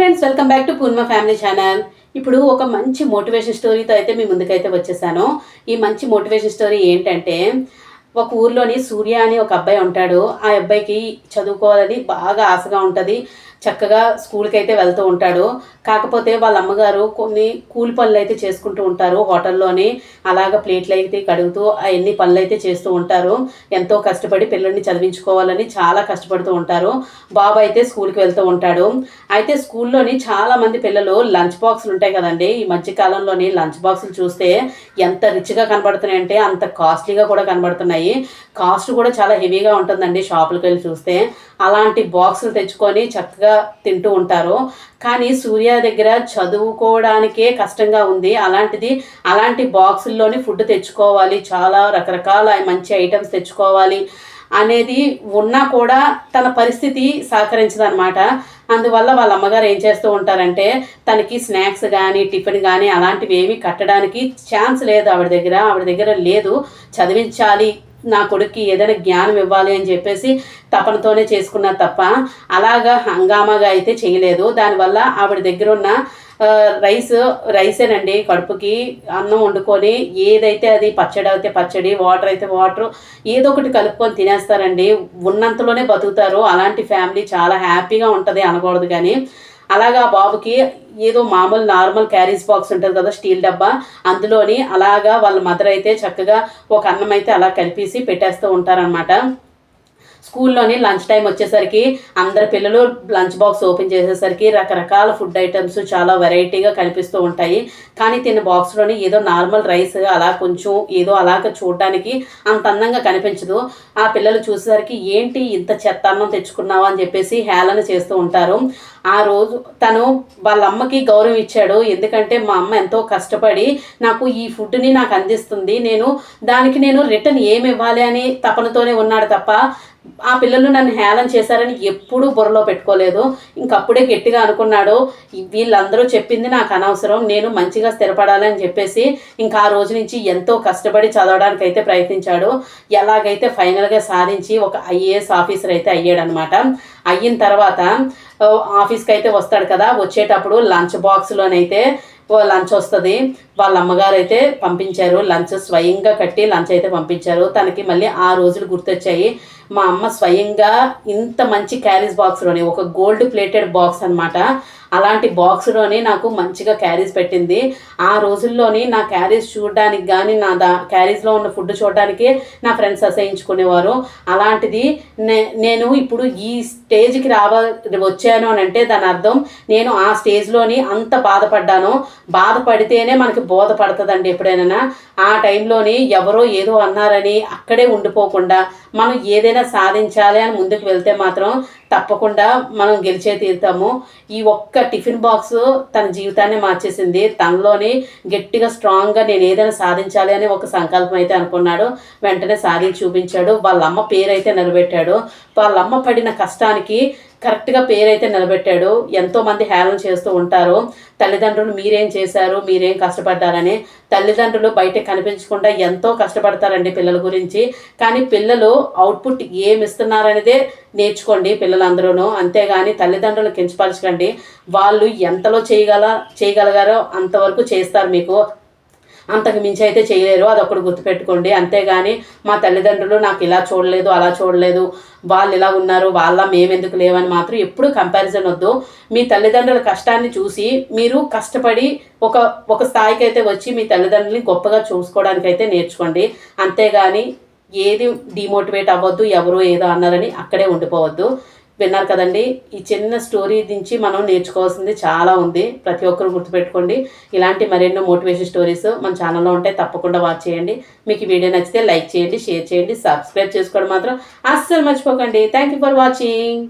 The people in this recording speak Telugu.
Friends welcome back to Purna family channel ఇప్పుడు ఒక మంచి మోటివేషన్ స్టోరీతో అయితే మీ ముందుకైతే వచ్చేసాను. ఈ మంచి మోటివేషన్ స్టోరీ ఏంటంటే ఒక ఊర్లోని సూర్య అని ఒక అబ్బాయి ఉంటాడు. ఆ అబ్బాయికి చదువుకోవాలని బాగా ఆశగా ఉంటుంది. చక్కగా స్కూల్కి అయితే వెళ్తూ ఉంటాడు. కాకపోతే వాళ్ళ అమ్మగారు కొన్ని కూలి పనులు అయితే చేసుకుంటూ ఉంటారు హోటల్లోని. అలాగ ప్లేట్లు అయితే కడుగుతూ అవన్నీ పనులు అయితే చేస్తూ ఉంటారు. ఎంతో కష్టపడి పిల్లల్ని చదివించుకోవాలని చాలా కష్టపడుతూ ఉంటారు. బాబు అయితే స్కూల్కి వెళ్తూ ఉంటాడు. అయితే స్కూల్లోని చాలా మంది పిల్లలు లంచ్ బాక్సులు ఉంటాయి కదండి. ఈ మధ్యకాలంలోని లంచ్ బాక్సులు చూస్తే ఎంత రిచ్గా కనబడుతున్నాయి అంటే అంత కాస్ట్లీగా కూడా కనబడుతున్నాయి. కాస్ట్ కూడా చాలా హెవీగా ఉంటుందండి షాపులకు వెళ్ళి చూస్తే. అలాంటి బాక్సులు తెచ్చుకొని చక్కగా తింటూ ఉంటారు. కానీ సూర్య దగ్గర చదువుకోవడానికే కష్టంగా ఉంది. అలాంటిది అలాంటి బాక్సుల్లోని ఫుడ్ తెచ్చుకోవాలి. చాలా రకరకాల మంచి ఐటమ్స్ తెచ్చుకోవాలి అనేది ఉన్నా కూడా తన పరిస్థితి సహకరించదనమాట అందువల్ల వాళ్ళ అమ్మగారు ఏం చేస్తూ ఉంటారంటే తనకి స్నాక్స్ కానీ టిఫిన్ కానీ అలాంటివి ఏమీ కట్టడానికి ఛాన్స్ లేదు ఆవిడ దగ్గర. ఆవిడ దగ్గర లేదు. చదివించాలి. నా కొడుక్కి ఏదైనా జ్ఞానం ఇవ్వాలి అని చెప్పేసి తపనతోనే చేసుకున్నా తప్ప అలాగా హంగామాగా అయితే చేయలేదు. దానివల్ల ఆవిడ దగ్గర ఉన్న రైస్ రైసేనండి కడుపుకి అన్నం వండుకొని ఏదైతే అది పచ్చడి అయితే పచ్చడి వాటర్ అయితే వాటర్ ఏదో ఒకటి కలుపుకొని తినేస్తారండి. ఉన్నంతలోనే బతుకుతారు. అలాంటి ఫ్యామిలీ చాలా హ్యాపీగా ఉంటుంది అనకూడదు కానీ అలాగా బాబుకి ఏదో మామూలు నార్మల్ క్యారీస్ బాక్స్ ఉంటుంది కదా స్టీల్ డబ్బా. అందులోని అలాగా వాళ్ళ మదర్ అయితే చక్కగా ఒక అన్నం అయితే అలా కలిపేసి పెట్టేస్తూ ఉంటారనమాట స్కూల్లోని లంచ్ టైం వచ్చేసరికి అందరి పిల్లలు లంచ్ బాక్స్ ఓపెన్ చేసేసరికి రకరకాల ఫుడ్ ఐటమ్స్ చాలా వెరైటీగా కనిపిస్తూ ఉంటాయి. కానీ తిన్న బాక్స్లోని ఏదో నార్మల్ రైస్ అలా కొంచెం ఏదో అలాగ చూడడానికి అంత అందంగా కనిపించదు. ఆ పిల్లలు చూసేసరికి ఏంటి ఇంత చెత్త అన్నం తెచ్చుకున్నావా? అని చెప్పేసి హేళన చేస్తూ ఉంటారు. ఆ రోజు తను వాళ్ళ అమ్మకి గౌరవం ఇచ్చాడు. ఎందుకంటే మా అమ్మ ఎంతో కష్టపడి నాకు ఈ ఫుడ్ని నాకు అందిస్తుంది. నేను దానికి నేను రిటర్న్ ఏమి ఇవ్వాలి అని తపనతోనే ఉన్నాడు తప్ప ఆ పిల్లలు నన్ను హేళన చేశారని ఎప్పుడూ బుర్రలో పెట్టుకోలేదు. ఇంకప్పుడే గట్టిగా అనుకున్నాడు వీళ్ళందరూ చెప్పింది నాకు అనవసరం నేను మంచిగా స్థిరపడాలని చెప్పేసి ఇంకా ఆ రోజు నుంచి ఎంతో కష్టపడి చదవడానికి అయితే ప్రయత్నించాడు. ఎలాగైతే ఫైనల్గా సాధించి ఒక ఐఏఎస్ ఆఫీసర్ అయితే అయ్యాడనమాట. అయిన తర్వాత ఆఫీస్కి అయితే వస్తాడు కదా వచ్చేటప్పుడు లంచ్ బాక్స్లోనైతే లంచ్ వస్తుంది. వాళ్ళ అమ్మగారు అయితే పంపించారు లంచ్ స్వయంగా కట్టి లంచ్ అయితే పంపించారు. తనకి మళ్ళీ ఆ రోజులు గుర్తొచ్చాయి. మా అమ్మ స్వయంగా ఇంత మంచి క్యారీస్ బాక్స్లోనే ఒక గోల్డ్ ప్లేటెడ్ బాక్స్ అనమాట అలాంటి బాక్స్లోనే నాకు మంచిగా క్యారీస్ పెట్టింది. ఆ రోజుల్లోని నా క్యారీస్ చూడడానికి కానీ నా దా క్యారీస్లో ఉన్న ఫుడ్ చూడడానికి నా ఫ్రెండ్స్ అసహించుకునేవారు. అలాంటిది నే నేను ఇప్పుడు ఈ స్టేజ్కి రావ వచ్చాను అని అంటే దాని అర్థం నేను ఆ స్టేజ్లోని అంత బాధపడ్డాను. బాధపడితేనే మనకి బోధపడుతుందండి ఎప్పుడైనా. ఆ టైంలోని ఎవరో ఏదో అన్నారని అక్కడే ఉండిపోకుండా మనం ఏదైనా సాధించాలి అని ముందుకు వెళ్తే మాత్రం తప్పకుండా మనం గెలిచే తీరుతాము. ఈ ఒక్క టిఫిన్ బాక్స్ తన జీవితాన్ని మార్చేసింది. తనలోని గట్టిగా స్ట్రాంగ్గా నేను ఏదైనా సాధించాలి అని ఒక సంకల్పం అయితే అనుకున్నాడు. వెంటనే సాధించి చూపించాడు. వాళ్ళ అమ్మ పేరు అయితే నిలబెట్టాడు. వాళ్ళ అమ్మ పడిన కష్టానికి కరెక్ట్గా పేరైతే నిలబెట్టాడు ఎంతో మంది హేళన చేస్తూ ఉంటారు తల్లిదండ్రులు మీరేం చేశారు మీరేం కష్టపడ్డారని తల్లిదండ్రులు బయట కనిపించకుండా ఎంతో కష్టపడతారండి పిల్లల గురించి. కానీ పిల్లలు అవుట్పుట్ ఏమి ఇస్తున్నారనేదే నేర్చుకోండి పిల్లలందరూ అంతేగాని తల్లిదండ్రులు కించపరచకండి. వాళ్ళు ఎంతలో చేయగల చేయగలగారో అంతవరకు చేస్తారు మీకు. అంతకు మించి అయితే చేయలేరు. అది ఒకటి గుర్తుపెట్టుకోండి. అంతేగాని మా తల్లిదండ్రులు నాకు ఇలా చూడలేదు అలా చూడలేదు. వాళ్ళు ఇలా ఉన్నారు వాళ్ళ మేమెందుకు లేవని మాత్రం ఎప్పుడు కంపారిజన్ వద్దు. మీ తల్లిదండ్రుల కష్టాన్ని చూసి మీరు కష్టపడి ఒక ఒక స్థాయికి అయితే వచ్చి మీ తల్లిదండ్రులని గొప్పగా చూసుకోవడానికి అయితే నేర్చుకోండి. అంతేగాని ఏది డిమోటివేట్ అవ్వద్దు ఎవరు ఏదో అన్నారని అక్కడే ఉండిపోవద్దు. విన్నారు కదండి. ఈ చిన్న స్టోరీ నుంచి మనం నేర్చుకోవాల్సింది చాలా ఉంది. ప్రతి ఒక్కరు గుర్తుపెట్టుకోండి. ఇలాంటి మరెన్నో మోటివేషన్ స్టోరీస్ మన ఛానల్లో ఉంటే తప్పకుండా వాచ్ చేయండి. మీకు వీడియో నచ్చితే లైక్ చేయండి షేర్ చేయండి సబ్స్క్రైబ్ చేసుకోవడం మాత్రం అస్సలు మర్చిపోకండి. Thank you for watching